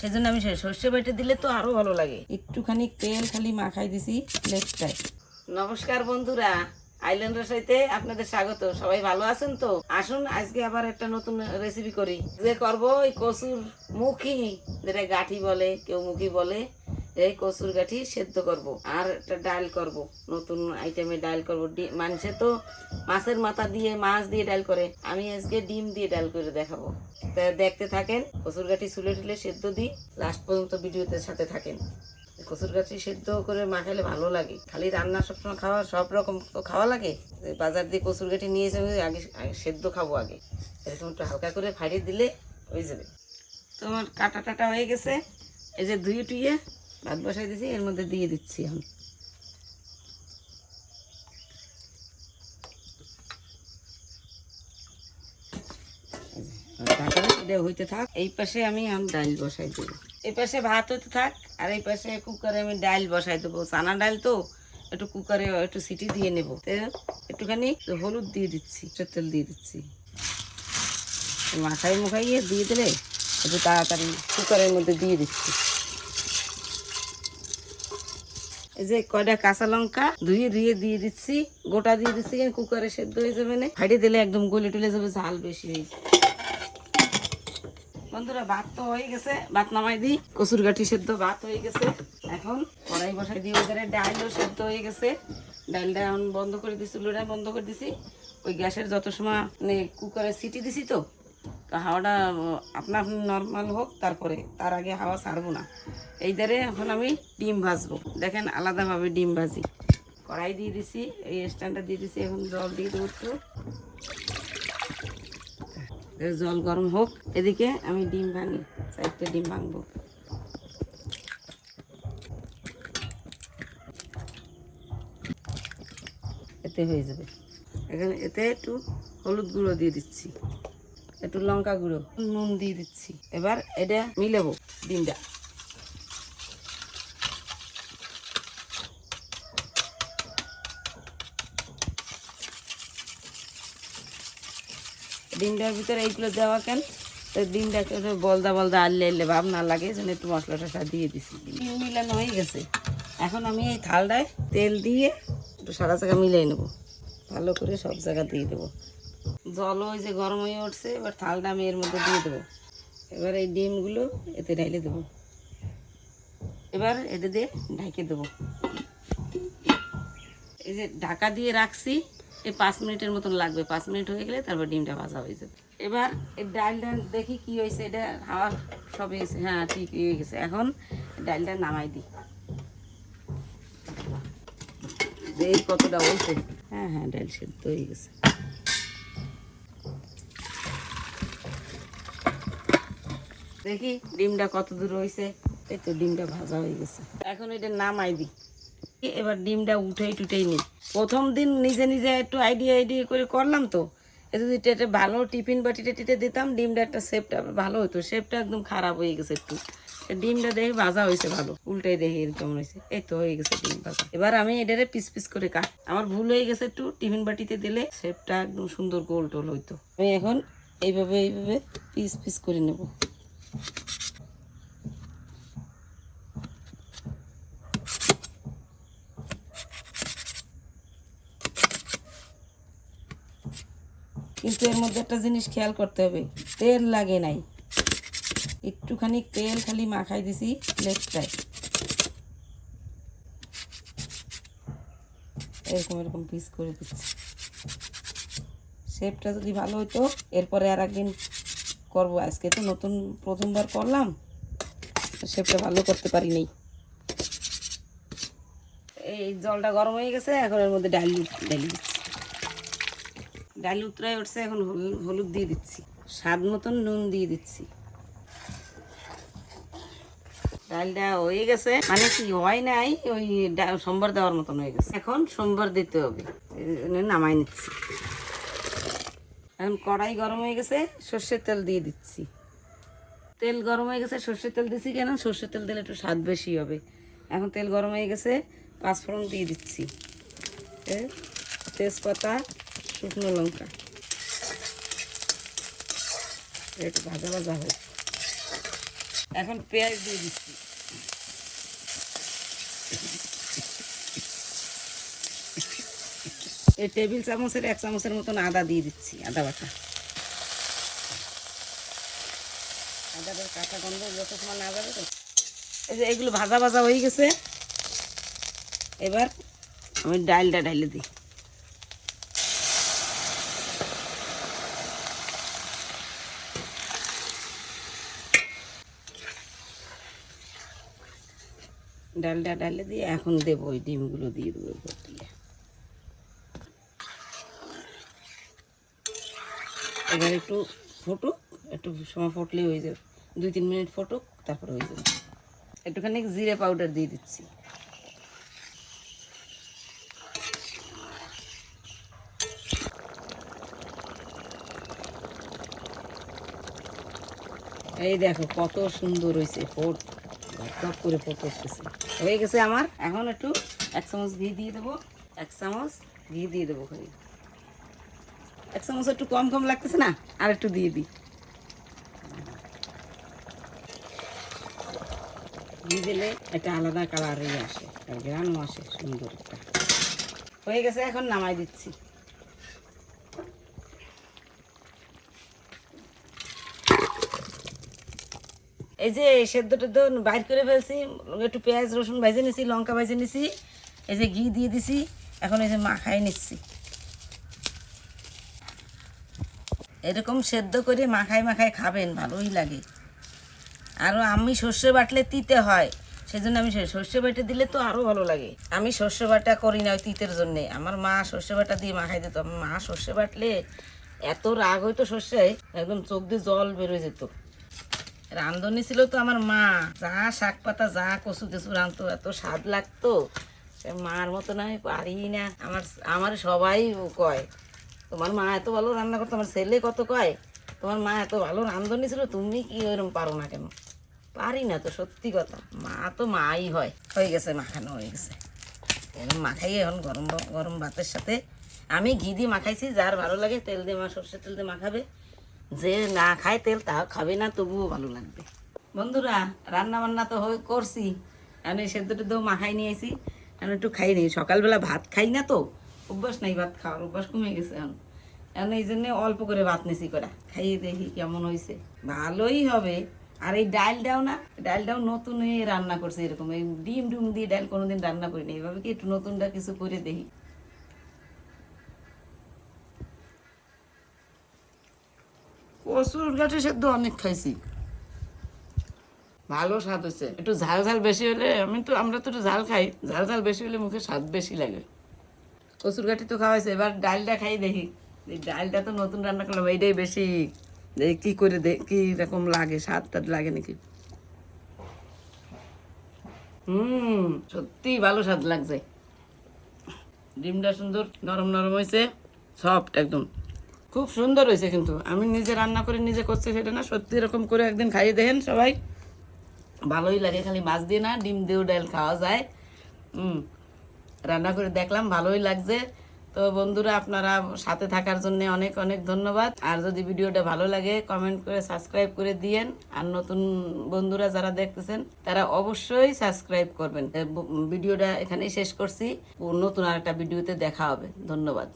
সেজন্য আমি সে- সর্ষে বেটে দিলে তো আরও ভালো লাগে। একটুখানি তেল খালি মাখাই দিছি প্লেটটায় নমস্কার বন্ধুরা, আইল্যান্ড রসাইতে আপনাদের স্বাগত। সবাই ভালো আছেন তো? আসুন, আজকে আবার একটা নতুন রেসিপি করি। যে করব ওই কচুর মুখি যেটা গাঠি বলে, কেউ মুখি বলে। এই কচুর গাঠি সেদ্ধ করব, আর একটা ডাল করব, নতুন আইটেমে ডাল করব। মানুষে তো মাছের মাথা দিয়ে, মাছ দিয়ে ডাল করে। আমি আজকে ডিম দিয়ে ডাল করে দেখাবো। তা দেখতে থাকেন, কচুর গাঠি চুলে টুলে সেদ্ধ দিই। লাস্ট পর্যন্ত ভিডিওতে সাথে থাকেন। কচুর গাছি সেদ্ধ করে মাখালে ভালো লাগে। খালি রান্না সবসময় খাওয়া, সব রকম তো খাওয়া লাগে? বাজার দিয়ে কচুর গাঠি নিয়ে এসে আগে আগে সেদ্ধ খাব আগে। এরকম একটু হালকা করে ফাড়িয়ে দিলে হয়ে যাবে। তোমার কাটা টাটা হয়ে গেছে। এই যে ধুয়ে টুয়ে ভাত বসাই দিয়েছি, এর মধ্যে দিয়ে দিচ্ছি এখন। হইতে থাক। এই পাশে আমি ডাল বসাই দেবো। এই পাশে ভাত হইতে থাক, আর এই পাশে কুকারে আমি ডাল বসাই দেবো। চানা ডাল তো একটু কুকারে একটু সিটি দিয়ে নেব। একটুখানি হলুদ দিয়ে দিচ্ছি তেল দিয়ে দিচ্ছি। মাখাই মুখাইয়ে দিয়ে দিলে একটু তাড়াতাড়ি কুকারের মধ্যে দিয়ে দিচ্ছি। এই যে কয়টা কাঁচা লঙ্কা, ধুয়ে ধুয়ে দিয়ে দিচ্ছি, গোটা দিয়ে দিচ্ছি কুকারে সেদ্ধ হয়ে যাবে না। ফাটিয়ে দিলে একদম গলে টলে যাবে, ঝাল বেশি হয়ে যাবে। বন্ধুরা, ভাত তো হয়ে গেছে, ভাত নামাই দিই। কচুর গাঠি সেদ্ধ ভাত হয়ে গেছে। এখন কড়াই বসাই দিয়ে ওদের ডালও সেদ্ধ হয়ে গেছে। ডালটা এখন বন্ধ করে দিছি চুলোটা বন্ধ করে দিছি। ওই গ্যাসের যত সময় মানে কুকারে সিটি দিছি তো তো হাওয়াটা আপনা আপনি নর্মাল হোক, তারপরে তার আগে হাওয়া ছাড়বো না। এই ধারে এখন আমি ডিম ভাজবো। দেখেন আলাদাভাবে ডিম ভাজি। কড়াই দিয়ে দিছি, এই স্ট্যান্ডটা দিয়ে দিছি, এখন জল দিয়ে দেবো একটু। জল গরম হোক, এদিকে আমি ডিম ভাঙি, চারটে ডিম ভাঙবো। এতে হয়ে যাবে। এখানে এতে একটু হলুদ গুঁড়ো দিয়ে দিচ্ছি। একটু লঙ্কা গুঁড়ো, নুন দিয়ে দিচ্ছি। এবার এটা মিলাবো ডিমটা। ডিমটার ভিতরে এইগুলো দেওয়া কেন? তো ডিমটা একটু বলদা বলদা আললে আললে ভাব না লাগে যেন একটু মশলা টশলা দিয়ে দিছি। ডিম মিলানো হয়ে গেছে। এখন আমি এই থালটায় তেল দিয়ে একটু সারা জায়গা মিলিয়ে নেব। ভালো করে সব জায়গা দিয়ে দেবো। জল ওই যে গরম হয়ে উঠছে, এবার থালটা আমি এর মধ্যে দিয়ে দেবো। এবার এই ডিমগুলো এতে ঢাইলে দেবো। এবার এতে দিয়ে ঢাকে দেবো। এই যে ঢাকা দিয়ে রাখছি, এই পাঁচ মিনিটের মতন লাগবে। পাঁচ মিনিট হয়ে গেলে তারপর ডিমটা ভাজা হয়ে যাবে। এবার এই ডালটা দেখি কি হয়েছে, এটা হাওয়া সব হয়েছে। হ্যাঁ ঠিক হয়ে গেছে। এখন ডালটা নামাই দিই। এই কতটা হয়েছে? হ্যাঁ হ্যাঁ ডাল সেদ্ধ হয়ে গেছে। দেখি ডিমটা কত দূর হয়েছে এই তো ডিমটা ভাজা হয়ে গেছে। এখন এটা নামাই দিই এবার ডিমটা উঠেই টুটেই নিই। প্রথম দিন নিজে নিজে একটু আইডিয়া আইডিয়া করে করলাম তো। এ যদি এটা ভালো টিফিন বাটিতে টিতে দিতাম, ডিমটা একটা শেপটা ভালো হতো শেপটা একদম খারাপ হয়ে গেছে একটু। ডিমটা দেখি ভাজা হয়েছে ভালো। উল্টাই দেখি এরকম হয়েছে এই তো হয়ে গেছে ডিম ভাজা। এবার আমি এটারে পিস পিস করে কাট। আমার ভুল হয়ে গেছে একটু টিফিন বাটিতে দিলে শেপটা একদম সুন্দর গোল টোল হইতো। আমি এখন এইভাবে এইভাবে পিস পিস করে নেব। কিন্তু এর মধ্যে একটা জিনিস খেয়াল করতে হবে, তেল লাগে নাই। একটুখানি তেল খালি মাখাই দিছি লেগটায় এরকম এরকম পিস করে দিচ্ছি। শেপটা যদি ভালো হতো এরপরে আর একদিন করব। আজকে তো নতুন প্রথমবার করলাম সেটা ভালো করতে পারি নাই। এই জলটা গরম হয়ে গেছে, এখন এর মধ্যে ডাল ডাল ডাল উতরাই উঠছে, এখন হলুদ দিয়ে দিচ্ছি। স্বাদ মতন নুন দিয়ে দিচ্ছি। ডালটা হয়ে গেছে মানে কি হয় নাই, ওই সোমবার দেওয়ার মতন হয়ে গেছে। এখন সোমবার দিতে হবে নামাই নিচ্ছি। এখন কড়াই গরম হয়ে গেছে, সর্ষের তেল দিয়ে দিচ্ছি। তেল গরম হয়ে গেছে, সর্ষের তেল দিচ্ছি কেন? সর্ষের তেল দিলে একটু স্বাদ বেশি হবে। এখন তেল গরম হয়ে গেছে, পাঁচফোড়ন দিয়ে দিচ্ছি। তেজপাতা, শুকনো লঙ্কা। একটু ভাজা ভাজা হোক। এখন পেঁয়াজ দিয়ে দিচ্ছি। এই টেবিল চামচের এক চামচের মতন আদা দিয়ে দিচ্ছি, আদা বাটা। আদাটার কাঁচা গন্ধ যত সময় না যাবে তো। এই যে এগুলো ভাজা ভাজা হয়ে গেছে। এবার আমি ডালটা ঢাইলে দিই। ডালটা ডালে দিয়ে এখন দেবো ওই ডিমগুলো দিয়ে দেবো উপর দিয়ে এবার একটু ফুটুক, একটু সময় ফুটলেই হয়ে যাবে। দুই তিন মিনিট ফুটুক, তারপরে হয়ে যাবে। একটুখানি জিরে পাউডার দিয়ে দিচ্ছি। এই দেখো, কত সুন্দর হয়েছে ফোট। টপ করে ফোট করতেছে হয়ে গেছে আমার। এখন একটু এক চামচ ঘি দিয়ে দেবো। এক চামচ ঘি দিয়ে দেবো খালি এক চামচ একটু কম কম লাগতেছে না, আর একটু দিয়ে দিই। ঘি দিলে একটা আলাদা কালারই আসে আর গ্রানও আসে, সুন্দর একটা। হয়ে গেছে, এখন নামাই দিচ্ছি। এই যে সেদ্ধ টেদ্ধ বাইর করে ফেলছি, একটু পেঁয়াজ, রসুন ভাজে নিছি, লঙ্কা ভাজে নিছি, এই যে ঘি দিয়ে দিছি, এখন এই যে মাখাই নিচ্ছি। এরকম সেদ্ধ করে মাখায় মাখায় খাবেন, ভালোই লাগে। আরও আমি সর্ষে বাটলে তিতে হয়, সেজন্য আমি সে- সর্ষে বাটা দিলে তো আরও ভালো লাগে। আমি সর্ষে বাটা করি না ওই তিতের জন্যে। আমার মা সর্ষে বাটা দিয়ে মাখাই দিত। আমার মা সর্ষে বাটলে এত রাগ হইতো সর্ষে, একদম চোখ দিয়ে জল বেরোয় যেত। রান্ধনি ছিল তো আমার মা। যা শাক পাতা, যা কচু টচু রাঁধতো, এত স্বাদ লাগতো। মার মতো না, আমি পারি না। আমার আমার সবাই কয় তোমার মা এত ভালো রান্না করতো, আমার ছেলে কত কয়, তোমার মা এত ভালো রান্ধনি ছিল, তুমি কি ওরকম পারো না কেন? পারি না তো, সত্যি কথা। মা তো মাই হয়। হয়ে গেছে, মাখানো হয়ে গেছে। এরকম মাখাই এখন গরম গরম ভাতের সাথে। আমি ঘি দিয়ে মাখাইছি, যার ভালো লাগে তেল দিয়ে মা, সর্ষের তেল দিয়ে মাখাবে। যে না খায় তেল, তাও খাবে না, তবুও ভালো লাগবে। বন্ধুরা রান্না বান্না তো হয়ে করছি। আমি সেদ্ধ টেদ্ধ মাখাই নিয়েছি। আমি একটু খাই নি। সকালবেলা ভাত খাই না তো অভ্যাস নাই ভাত খাওয়ার, অভ্যাস কমে গেছে এখন। এখন এই জন্য অল্প করে ভাত নিছি করা খাইয়ে দেখি কেমন হয়েছে ভালোই হবে। আর এই ডালটাও না ডালটাও নতুন হয়ে রান্না করছে এরকম। এই ডিম ডুম দিয়ে ডাল কোনোদিন রান্না করিনি এইভাবে কি একটু নতুনটা কিছু করে দেখি? কচুর গাছে সেদ্ধ অনেক খাইছি। ভালো স্বাদ হচ্ছে একটু ঝাল ঝাল বেশি হলে আমি তো, আমরা তো একটু ঝাল খাই। ঝাল ঝাল বেশি হলে মুখে স্বাদ বেশি লাগে। কচুর গাঠি তো খাওয়া হয়েছে এবার ডালটা খাই দেখি। এই ডালটা তো নতুন রান্না করলাম, এইটাই বেশি দেখি কি করে দে, কি রকম লাগে, স্বাদ টাদ লাগে নাকি? হুম, সত্যি ভালো স্বাদ লাগছে। ডিমটা সুন্দর, নরম নরম হয়েছে সফট একদম। খুব সুন্দর হয়েছে কিন্তু, আমি নিজে রান্না করে নিজে করছি সেটা না, সত্যি এরকম করে একদিন খাইয়ে দেখেন সবাই। ভালোই লাগে, খালি মাছ দিয়ে না, ডিম দিয়েও ডাল খাওয়া যায়। হুম রান্না করে দেখলাম, ভালোই লাগছে। তো বন্ধুরা, আপনারা সাথে থাকার জন্য অনেক অনেক ধন্যবাদ। আর যদি ভিডিওটা ভালো লাগে কমেন্ট করে সাবস্ক্রাইব করে দিয়েন। আর নতুন বন্ধুরা যারা দেখতেছেন, তারা অবশ্যই সাবস্ক্রাইব করবেন। ভিডিওটা এখানেই শেষ করছি। নতুন আর একটা ভিডিওতে দেখা হবে। ধন্যবাদ।